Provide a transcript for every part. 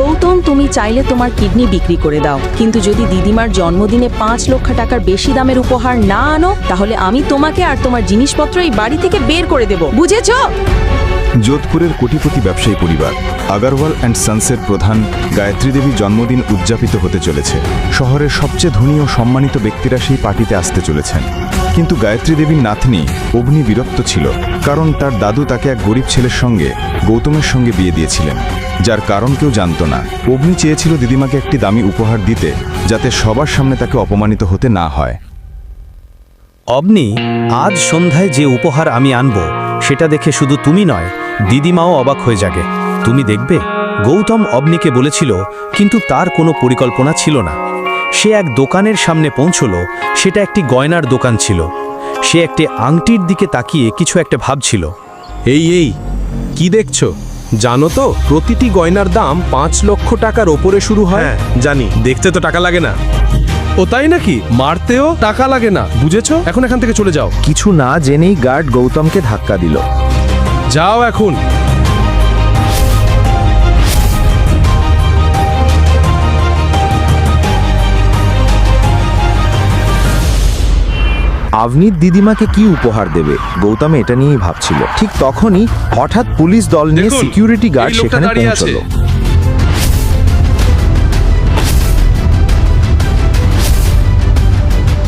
গৌতম, তুমি চাইলে তোমার কিডনি বিক্রি করে দাও। কিন্তু যদি দিদিমার জন্মদিনে পাঁচ লক্ষ টাকার বেশি দামের উপহার না আনো, তাহলে আমি তোমাকে আর তোমার জিনিসপত্র এই বাড়ি থেকে বের করে দেব। বুঝেছ? যোধপুরের কোটিপতি ব্যবসায়ী পরিবার, আগারওয়াল অ্যান্ড সানসের প্রধান গায়ত্রী দেবীর জন্মদিন উদযাপিত হতে চলেছে। শহরের সবচেয়ে ধনী ও সম্মানিত ব্যক্তিরা সেই পার্টিতে আসতে চলেছেন। কিন্তু গায়ত্রী দেবীর নাতনি অগ্নি বিরক্ত ছিল, কারণ তার দাদু তাকে এক গরিব ছেলের সঙ্গে, গৌতমের সঙ্গে বিয়ে দিয়েছিলেন। যার কারণ কেউ জানত না। অগ্নি চেয়েছিল দিদিমাকে একটি দামি উপহার দিতে যাতে সবার সামনে তাকে অপমানিত হতে না হয়। অবনি আজ সন্ধ্যায় যে উপহার আমি আনব সেটা দেখে শুধু তুমি নয় দিদিমাও অবাক হয়ে যাবে তুমি দেখবে গৌতম অবনিকে বলেছিল কিন্তু তার কোনো পরিকল্পনা ছিল না। সে এক দোকানের সামনে পৌঁছল সেটা একটি গয়নার দোকান ছিল। সে একটি আংটির দিকে তাকিয়ে কিছু একটা ভাবছিল। এই এই কি দেখছ? জানো তো প্রতিটি গয়নার দাম পাঁচ লক্ষ টাকার ওপরে শুরু হয়। হ্যাঁ। জানি দেখতে তো টাকা লাগে না। ও তাই নাকি? মারতেও টাকা লাগে না বুঝেছ? এখন এখান থেকে চলে যাও। কিছু না জেনেই গার্ড গৌতমকে ধাক্কা দিল। যাও এখন। আভনির দিদিমাকে কি উপহার দেবে? গৌতম এটা নিয়েই ভাবছিল। ঠিক তখনই হঠাৎ পুলিশ দল নিয়ে সিকিউরিটি গার্ড সেখানে। পৌঁছলো।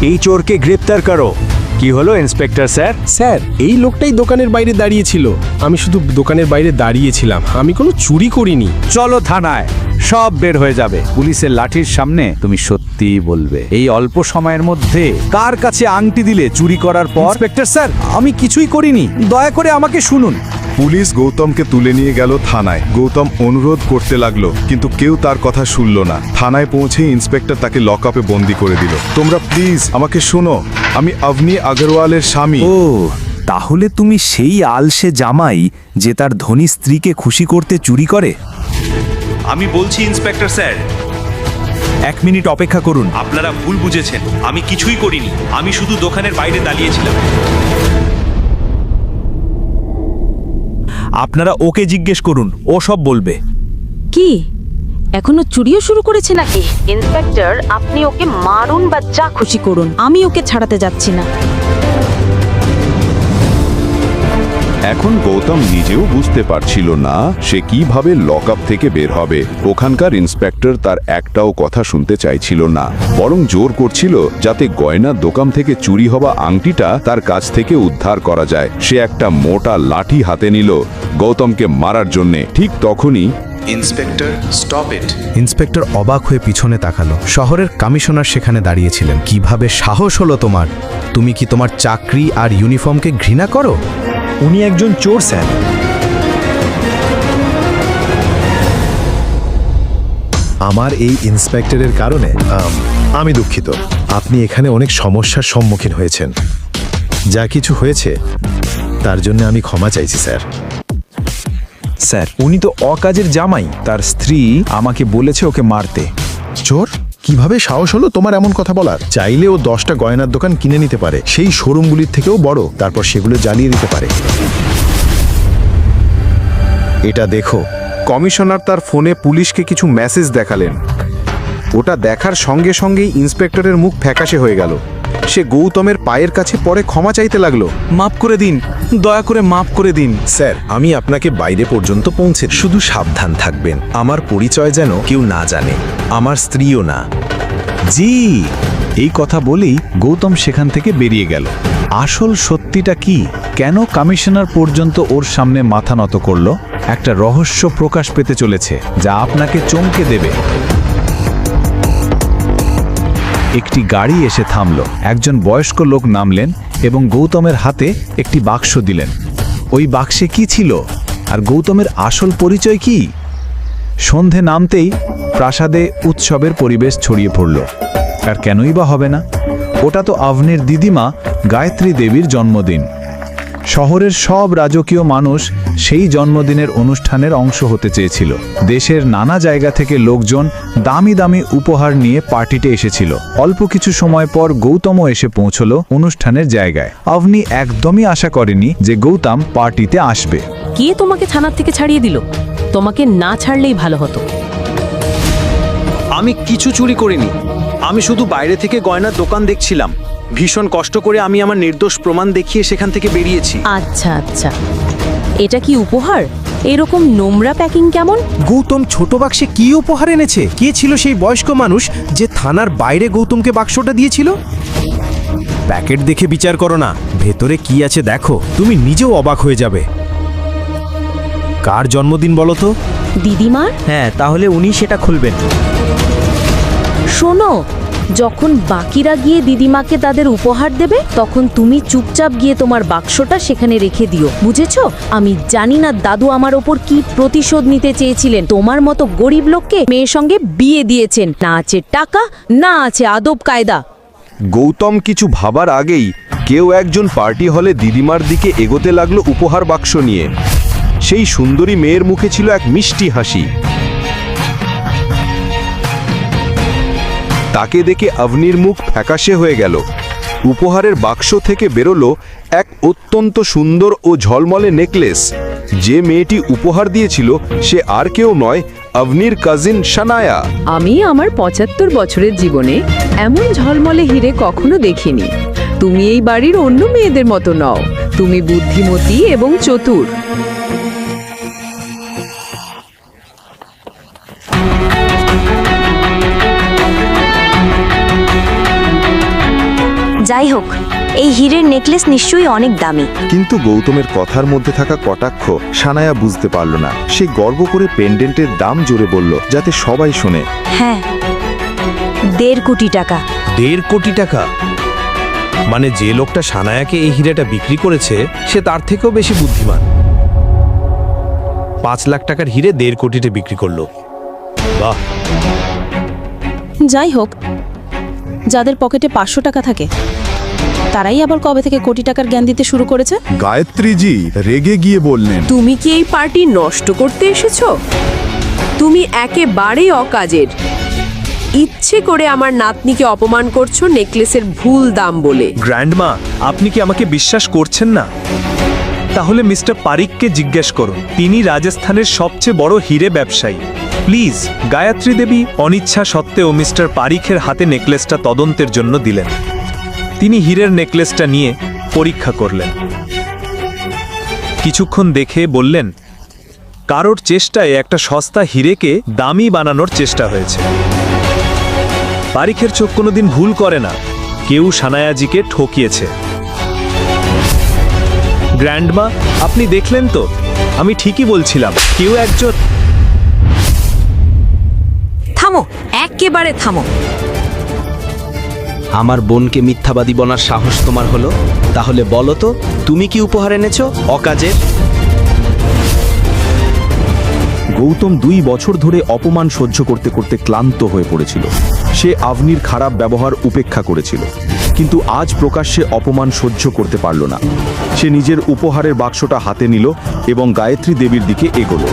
এই চোরকে গ্রেপ্তার করো। কি হলো ইন্সপেক্টর স্যার? স্যার এই লোকটাই দোকানের বাইরে দাঁড়িয়েছিল। আমি শুধু দোকানের বাইরে দাঁড়িয়েছিলাম। আমি কোনো চুরি করিনি। চলো থানায়। সব বের হয়ে যাবে। পুলিশের লাঠির সামনে তুমি সত্যি বলবে। এই অল্প সময়ের মধ্যে কার কাছে আংটি দিলে চুরি করার পর? ইন্সপেক্টর স্যার আমি কিছুই করিনি। দয়া করে আমাকে শুনুন। পুলিশ গৌতমকে তুলে নিয়ে গেল থানায়। গৌতম অনুরোধ করতে লাগল কিন্তু কেউ তার কথা শুনল না। থানায় পৌঁছেই ইন্সপেক্টর তাকে লকআপে বন্দি করে দিল। তোমরা প্লিজ আমাকে শোনো। আমি অভনি আগরওয়ালের স্বামী। ও তাহলে তুমি সেই আলসে জামাই যে তার ধনী স্ত্রীকে খুশি করতে চুরি করে? আমি বলছি ইন্সপেক্টর স্যার। এক মিনিট অপেক্ষা করুন। আপনারা ভুল বুঝেছেন। আমি কিছুই করিনি। আমি শুধু দোকানের বাইরে দাঁড়িয়েছিলাম। আপনারা ওকে জিজ্ঞেস করুন। ও সব বলবে। কি? এখনও চুরিও শুরু করেছে নাকি? ইন্সপেক্টর আপনি ওকে মারুন বা যা খুশি করুন। আমি ওকে ছাড়াতে যাচ্ছি না। এখন গৌতম নিজেও বুঝতে পারছিল না সে কীভাবে লকআপ থেকে বের হবে। ওখানকার ইন্সপেক্টর তার একটাও কথা শুনতে চাইছিল না। বরং জোর করছিল যাতে গয়নার দোকান থেকে চুরি হওয়া আংটিটা তার কাছ থেকে উদ্ধার করা যায়। সে একটা মোটা লাঠি হাতে নিল গৌতমকে মারার জন্যে। ঠিক তখনই ইন্সপেক্টর স্টপ ইট। ইন্সপেক্টর অবাক হয়ে পিছনে তাকালো। শহরের কমিশনার সেখানে দাঁড়িয়েছিলেন। কীভাবে সাহস হলো তোমার? তুমি কি তোমার চাকরি আর ইউনিফর্মকে ঘৃণা করো? উনি একজন চোর স্যার। আমার এই ইন্সপেক্টরের কারণে আম, আমি দুঃখিত। আপনি এখানে অনেক সমস্যার সম্মুখীন হয়েছেন। যা কিছু হয়েছে তার জন্য আমি ক্ষমা চাইছি স্যার। স্যার উনি তো অকাজের জামাই। তার স্ত্রী আমাকে বলেছে ওকে মারতে। চোর? কীভাবে সাহস হলো তোমার এমন কথা বলার? চাইলে ও দশটা গয়নার দোকান কিনে নিতে পারে। সেই শোরুমগুলির থেকেও বড়। তারপর সেগুলো জ্বালিয়ে দিতে পারে। এটা দেখো। কমিশনার তার ফোনে পুলিশকে কিছু মেসেজ দেখালেন। ওটা দেখার সঙ্গে সঙ্গেই ইন্সপেক্টরের মুখ ফ্যাকাশে হয়ে গেল। সে গৌতমের পায়ের কাছে পরে ক্ষমা চাইতে লাগল। মাফ করে দিন দয়া করে মাফ করে দিন। স্যার আমি আপনাকে বাইরে পর্যন্ত পৌঁছে শুধু সাবধান থাকবেন। আমার পরিচয় যেন কেউ না জানে। আমার স্ত্রীও না। জি! এই কথা বলেই গৌতম সেখান থেকে বেরিয়ে গেল। আসল সত্যিটা কি? কেন কমিশনার পর্যন্ত ওর সামনে মাথা নত করল? একটা রহস্য প্রকাশ পেতে চলেছে যা আপনাকে চমকে দেবে। একটি গাড়ি এসে থামল। একজন বয়স্ক লোক নামলেন এবং গৌতমের হাতে একটি বাক্স দিলেন। ওই বাক্সে কি ছিল? আর গৌতমের আসল পরিচয় কি? সন্ধে নামতেই প্রাসাদে উৎসবের পরিবেশ ছড়িয়ে পড়ল। আর কেনই বা হবে না? ওটা তো আভনের দিদিমা, গায়ত্রী দেবীর জন্মদিন। শহরের সব রাজকীয় মানুষ সেই জন্মদিনের অনুষ্ঠানের অংশ হতে চেয়েছিল। দেশের নানা জায়গা থেকে লোকজন দামি দামি উপহার নিয়ে পার্টিতে এসেছিল। অল্প কিছু সময় পর গৌতমও এসে পৌঁছল অনুষ্ঠানের জায়গায়। আভনি একদমই আশা করেনি যে গৌতম পার্টিতে আসবে। কে তোমাকে থানার থেকে ছাড়িয়ে দিল? তোমাকে না ছাড়লেই ভালো হতো। আমি কিছু চুরি করিনি। আমি শুধু বাইরে থেকে গয়নার দোকান দেখছিলাম। ভীষণ কষ্ট করে আমি আমার নির্দোষ প্রমাণ দেখিয়ে সেখান থেকে বেরিয়েছি। আচ্ছা আচ্ছা। এটা কি উপহার? এরকম নোংরা প্যাকিং কেমন? গৌতম ছোট বাক্সে কি উপহার এনেছে? কে ছিল সেই বয়স্ক মানুষ যে থানার বাইরে গৌতমকে বাক্সটা দিয়েছিল? প্যাকেট দেখে বিচার করো না। ভেতরে কি আছে দেখো। তুমি নিজেও অবাক হয়ে যাবে। কার জন্মদিন বলো তো? দিদিমার? হ্যাঁ তাহলে উনি সেটা খুলবেন। শোনো যখন বাকিরা গিয়ে দিদিমাকে তাদের উপহার দেবে, তখন তুমি চুপচাপ গিয়ে তোমার বাক্সটা সেখানে রেখে দিও। বুঝেছ? আমি জানি না দাদু আমার ওপর কি প্রতিশোধ নিতে চেয়েছিলেন। তোমার মতো গরিব লোককে মেয়ের সঙ্গে বিয়ে দিয়েছেন। না আছে টাকা, না আছে আদব কায়দা। গৌতম কিছু ভাবার আগেই কেউ একজন পার্টি হলে দিদিমার দিকে এগোতে লাগল উপহার বাক্স নিয়ে। সেই সুন্দরী মেয়ের মুখে ছিল এক মিষ্টি হাসি। তাকে দেখে আভনির মুখ ফ্যাকাশে হয়ে গেল। উপহারের বাক্স থেকে বেরোলো এক অত্যন্ত সুন্দর ও ঝলমলে নেকলেস। যে মেয়েটি উপহার দিয়েছিল, সে আর কেউ নয় আভনির কাজিন সানায়া আমি আমার পঁচাত্তর বছরের জীবনে এমন ঝলমলে হিরে কখনো দেখিনি। তুমি এই বাড়ির অন্য মেয়েদের মতো নও। তুমি বুদ্ধিমতী এবং চতুর। যাই হোক এই হীরের নেকলেস নিশ্চয়ই অনেক দামি। কিন্তু গৌতমের কথার মধ্যে থাকা কটাক্ষ সানায়া বুঝতে পারল না। সে গর্ব করে পেন্ডেন্টের দাম জোরে বলল যাতে সবাই শোনে। হ্যাঁ দেড় কোটি টাকা। দেড় কোটি টাকা? মানে যে লোকটা সানায়াকে এই হিরেটা বিক্রি করেছে সে তার থেকেও বেশি বুদ্ধিমান। পাঁচ লাখ টাকার হিরে দেড় কোটিতে বিক্রি করল। বাহ! যাই হোক যাদের পকেটে পাঁচশো টাকা থাকে। তারাই আবার কবে থেকে কোটি টাকার জ্ঞান দিতে শুরু করেছে? গায়ত্রীজি রেগে গিয়ে বললেন তুমি কি এই পার্টি নষ্ট করতে এসেছ? তুমি একেবারেই অকাজের। ইচ্ছে করে আমার নাতনিকে অপমান করছ নেকলেসের ভুল দাম বলে। গ্র্যান্ডমা আপনি কি আমাকে বিশ্বাস করছেন না? তাহলে মিস্টার পারিককে জিজ্ঞেস করুন। তিনি রাজস্থানের সবচেয়ে বড় হিরে ব্যবসায়ী। প্লিজ, গায়ত্রী দেবী অনিচ্ছা সত্ত্বেও মিস্টার পারিখের হাতে নেকলেসটা তদন্তের জন্য দিলেন। তিনি হীরের নেকলেসটা নিয়ে পরীক্ষা করলেন। কিছুক্ষণ দেখে বললেন, কারোর চেষ্টায় একটা সস্তা হিরেকে দামি বানানোর চেষ্টা হয়েছে। পারিখের চোখ কোনোদিন ভুল করে না। কেউ সানায়াজিকে ঠকিয়েছে। গ্র্যান্ডমা আপনি দেখলেন তো? আমি ঠিকই বলছিলাম কেউ একজন থামো একেবারে থামো। আমার বোনকে মিথ্যাবাদী বনার সাহস তোমার হলো? তাহলে বলো তো তুমি কি উপহার এনেছো অকাজের? গৌতম দুই বছর ধরে অপমান সহ্য করতে করতে ক্লান্ত হয়ে পড়েছিল। সে আভনির খারাপ ব্যবহার উপেক্ষা করেছিল। কিন্তু আজ প্রকাশ্যে অপমান সহ্য করতে পারল না। সে নিজের উপহারের বাক্সটা হাতে নিল এবং গায়ত্রী দেবীর দিকে এগোলো।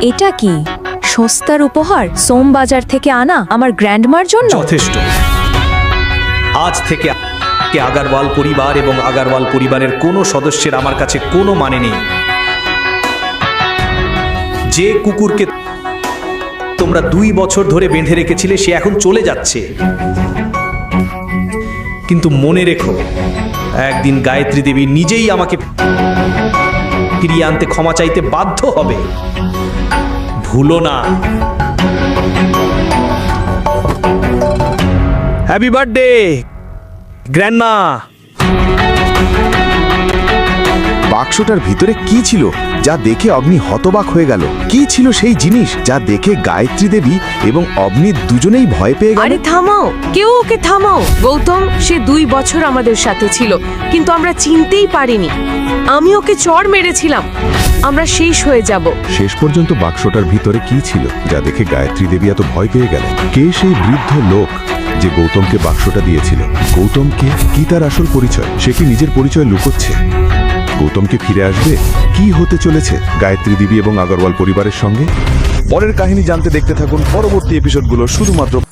এটা কি? সস্তার উপহার? সোমবাজার থেকে আনা? আমার গ্র্যান্ডমার জন্য? যথেষ্ট। আজ থেকে কে আগারওয়াল পরিবার এবং আগারওয়াল পরিবারের কোনো সদস্যের আমার কাছে কোনো মানে নেই। যে কুকুরকে তোমরা দুই বছর ধরে বেঁধে রেখেছিলে, সে এখন চলে যাচ্ছে। কিন্তু মনে রেখো, একদিন গায়ত্রী দেবী নিজেই আমাকে ফিরিয়ে আনতে ক্ষমা চাইতে বাধ্য হবে। ভুলো না। হ্যাপি বার্থডে গ্র্যান্ডমা বাক্সটার ভিতরে কি ছিল যা দেখে অগ্নি হতবাক হয়ে গেল? কি ছিল সেই জিনিস যা দেখে গায়ত্রী দেবী এবং অগ্নি দুজনেই ভয় পেয়ে গেল? আরে থামাও কেউ ওকে থামাও। গৌতম সে দুই বছর আমাদের সাথে ছিল কিন্তু আমরা চিনতেই পারিনি। আমি ওকে চড় মেরেছিলাম। আমরা শেষ হয়ে যাব। শেষ পর্যন্ত বাক্সটার ভিতরে কি ছিল যা দেখে গায়ত্রী দেবী এত ভয় পেয়ে গেল কে সেই বৃদ্ধ লোক যে গৌতমকে বাক্সটা দিয়েছিল? গৌতমকে কি তার আসল পরিচয়? সে কি নিজের পরিচয় লুকোচ্ছে? গৌতমকে ফিরে আসবে? কি হতে চলেছে? গায়ত্রী দেবী এবং আগরওয়াল পরিবারের সঙ্গে? পরের কাহিনী জানতে দেখতে থাকুন পরবর্তী এপিসোডগুলো শুধুমাত্র